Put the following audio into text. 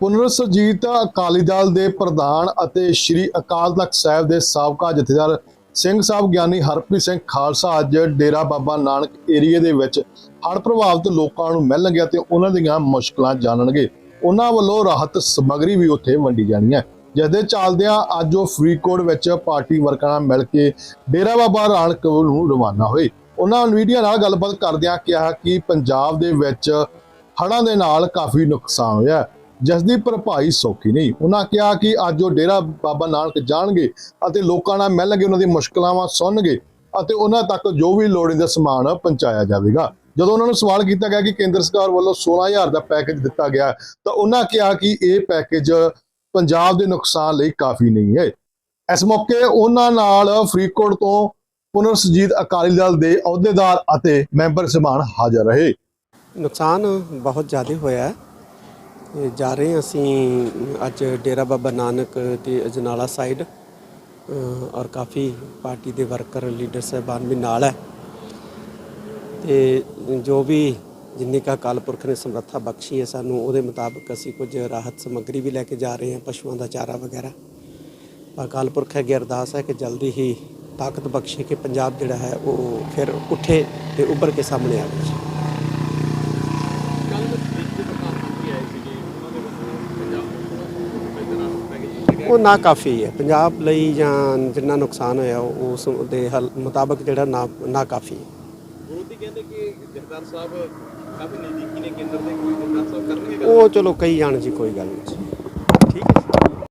ਪੁਨਰਸਜੀਤ ਅਕਾਲੀ ਦਲ ਦੇ ਪ੍ਰਧਾਨ ਅਤੇ ਸ਼੍ਰੀ ਅਕਾਲ ਤਖਤ ਸਾਹਿਬ ਦੇ ਸਾਬਕਾ ਜਥੇਦਾਰ ਸਿੰਘ ਸਾਹਿਬ ਗਿਆਨੀ ਹਰਪ੍ਰੀਤ ਸਿੰਘ ਖਾਲਸਾ ਅੱਜ ਡੇਰਾ ਬਾਬਾ ਨਾਨਕ ਏਰੀਏ ਦੇ ਵਿੱਚ ਹੜ੍ਹ ਪ੍ਰਭਾਵਿਤ ਲੋਕਾਂ ਨੂੰ ਮਿਲਣਗੇ ਅਤੇ ਉਹਨਾਂ ਦੀਆਂ ਮੁਸ਼ਕਲਾਂ ਜਾਣਨਗੇ। ਉਹਨਾਂ ਵੱਲੋਂ ਰਾਹਤ ਸਮੱਗਰੀ ਵੀ ਉੱਥੇ ਵੰਡੀ ਜਾਣੀ ਹੈ। ਜਿਸ ਦੇ ਚੱਲਦਿਆਂ ਅੱਜ ਉਹ ਫਰੀਦਕੋਟ ਵਿੱਚ ਪਾਰਟੀ ਵਰਕਰਾਂ ਨਾਲ ਮਿਲ ਕੇ ਡੇਰਾ ਬਾਬਾ ਨਾਨਕ ਨੂੰ ਰਵਾਨਾ ਹੋਏ। ਉਹਨਾਂ ਮੀਡੀਆ ਨਾਲ ਗੱਲਬਾਤ ਕਰਦਿਆਂ ਕਿਹਾ ਕਿ ਪੰਜਾਬ ਦੇ ਵਿੱਚ ਹੜ੍ਹਾਂ ਦੇ ਨਾਲ ਕਾਫੀ ਨੁਕਸਾਨ ਹੋਇਆ ਜਿਸ ਦੀ ਭਰਪਾਈ ਸੌਖੀ ਨਹੀਂ। ਉਹਨਾਂ ਕਿਹਾ ਕਿ ਅੱਜ ਉਹ ਡੇਰਾ ਬਾਬਾ ਨਾਨਕ ਜਾਣਗੇ ਅਤੇ ਲੋਕਾਂ ਨਾਲ ਮਿਲਣਗੇ ਉਹਨਾਂ ਦੀ ਮੁਸ਼ਕਲਾਵਾਂ ਸੁਣਨਗੇ ਅਤੇ ਉਹਨਾਂ ਤੱਕ ਜੋ ਵੀ ਲੋੜੀਂਦਾ ਸਮਾਨ ਪਹੁੰਚਾਇਆ ਜਾਵੇਗਾ। ਜਦੋਂ ਉਹਨਾਂ ਨੂੰ ਸਵਾਲ ਕੀਤਾ ਗਿਆ ਕਿ ਕੇਂਦਰ ਸਰਕਾਰ ਵੱਲੋਂ 16000 ਦਾ ਪੈਕੇਜ ਦਿੱਤਾ ਗਿਆ, ਤਾਂ ਉਹਨਾਂ ਕਿਹਾ ਕਿ ਇਹ ਪੈਕੇਜ ਪੰਜਾਬ ਦੇ ਨੁਕਸਾਨ ਲਈ ਕਾਫੀ ਨਹੀਂ ਹੈ। ਇਸ ਮੌਕੇ ਉਹਨਾਂ ਨਾਲ ਫਰੀਦਕੋਟ ਤੋਂ ਪੁਨਰਸਜੀਤ ਅਕਾਲੀ ਦਲ ਦੇ ਅਹੁਦੇਦਾਰ ਅਤੇ ਮੈਂਬਰ ਸਮਾਨ ਹਾਜ਼ਰ ਰਹੇ। ਨੁਕਸਾਨ ਬਹੁਤ ਜ਼ਿਆਦਾ ਹੋਇਆ ਹੈ। ਜਾ ਰਹੇ ਹਾਂ। ਅਸੀਂ ਅੱਜ ਡੇਰਾ ਬਾਬਾ ਨਾਨਕ ਤੇ ਅਜਨਾਲਾ ਸਾਈਡ ਔਰ ਕਾਫੀ ਪਾਰਟੀ ਦੇ ਵਰਕਰ ਲੀਡਰ ਸਾਹਿਬਾਨ ਵੀ ਨਾਲ ਹੈ। ਤੇ ਜੋ ਵੀ ਜਿੰਨੀ ਕਾ ਅਕਾਲ ਪੁਰਖ ਨੇ ਸਮਰੱਥਾ ਬਖਸ਼ੀ ਹੈ ਸਾਨੂੰ, ਉਹਦੇ ਮੁਤਾਬਕ ਅਸੀਂ ਕੁਝ ਰਾਹਤ ਸਮੱਗਰੀ ਵੀ ਲੈ ਕੇ ਜਾ ਰਹੇ ਹਾਂ, ਪਸ਼ੂਆਂ ਦਾ ਚਾਰਾ ਵਗੈਰਾ। ਅਕਾਲ ਪੁਰਖ ਅੱਗੇ ਅਰਦਾਸ ਹੈ ਕਿ ਜਲਦੀ ਹੀ ਤਾਕਤ ਬਖਸ਼ੇ ਕਿ ਪੰਜਾਬ ਜਿਹੜਾ ਹੈ, ਉਹ ਫਿਰ ਉੱਠੇ ਤੇ ਉੱਭਰ ਕੇ ਸਾਹਮਣੇ ਆਵੇ। ਉਹ ਨਾ ਕਾਫੀ ਹੈ। ਪੰਜਾਬ ਲਈ ਜਾਂ ਜਿੰਨਾ ਨੁਕਸਾਨ ਹੋਇਆ ਉਸ ਦੇ ਹੱਲ ਮੁਤਾਬਕ ਜਿਹੜਾ ਨਾ ਨਾ ਕਾਫੀ ਹੈ ਵਿਰੋਧੀ ਕਹਿੰਦੇ ਕਿ ਜਗਦਾਰ ਸਾਹਿਬ ਕਾਫੀ ਨਜ਼ਦੀਕੀ ਨੇ ਕੇਂਦਰ ਦੇ ਕੋਈ ਜਗਦਾਰ ਸਾਹਿਬ ਕਰਨਗੇ ਉਹ ਚਲੋ ਕਈ ਜਾਣ ਜੀ ਕੋਈ ਗੱਲ ਨਹੀਂ